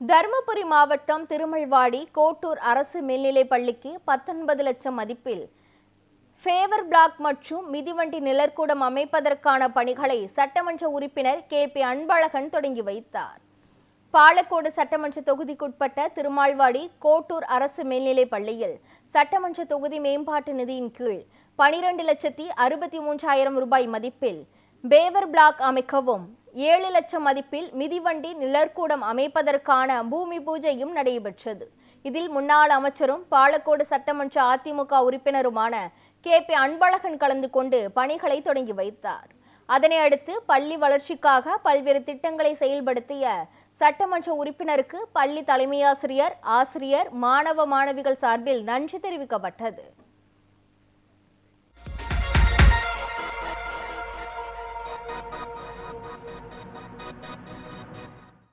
தருமபுரி மாவட்டம் திருமல்வாடி கோட்டூர் அரசு மேல்நிலைப் பள்ளிக்கு பத்தொன்பது லட்சம் மதிப்பில் ஃபேவர் பிளாக் மற்றும் மிதிவண்டி நிழற்கூடம் அமைப்பதற்கான பணிகளை சட்டமன்ற உறுப்பினர் கே. பி. அன்பழகன் தொடங்கி வைத்தார். பாலக்கோடு சட்டமன்ற தொகுதிக்குட்பட்ட திருமால்வாடி கோட்டூர் அரசு மேல்நிலைப் பள்ளியில் சட்டமன்ற தொகுதி மேம்பாட்டு நிதியின் கீழ் பனிரெண்டு லட்சத்தி அறுபத்தி மூன்றாயிரம் ரூபாய் மதிப்பில் பேவர் பிளாக் அமைக்கவும் ஏழு லட்சம் மதிப்பில் மிதிவண்டி நிழற்கூடம் அமைப்பதற்கான பூமி பூஜையும் நடைபெற்றது. இதில் முன்னாள் அமைச்சரும் பாலக்கோடு சட்டமன்ற அதிமுக உறுப்பினருமான கே பி அன்பழகன் கலந்து கொண்டு பணிகளை தொடங்கி வைத்தார். அதனை அடுத்து பள்ளி வளர்ச்சிக்காக பல்வேறு திட்டங்களை செயல்படுத்திய சட்டமன்ற உறுப்பினருக்கு பள்ளி தலைமையாசிரியர் ஆசிரியர் மாணவ மாணவிகள் சார்பில் நன்றி தெரிவிக்கப்பட்டது.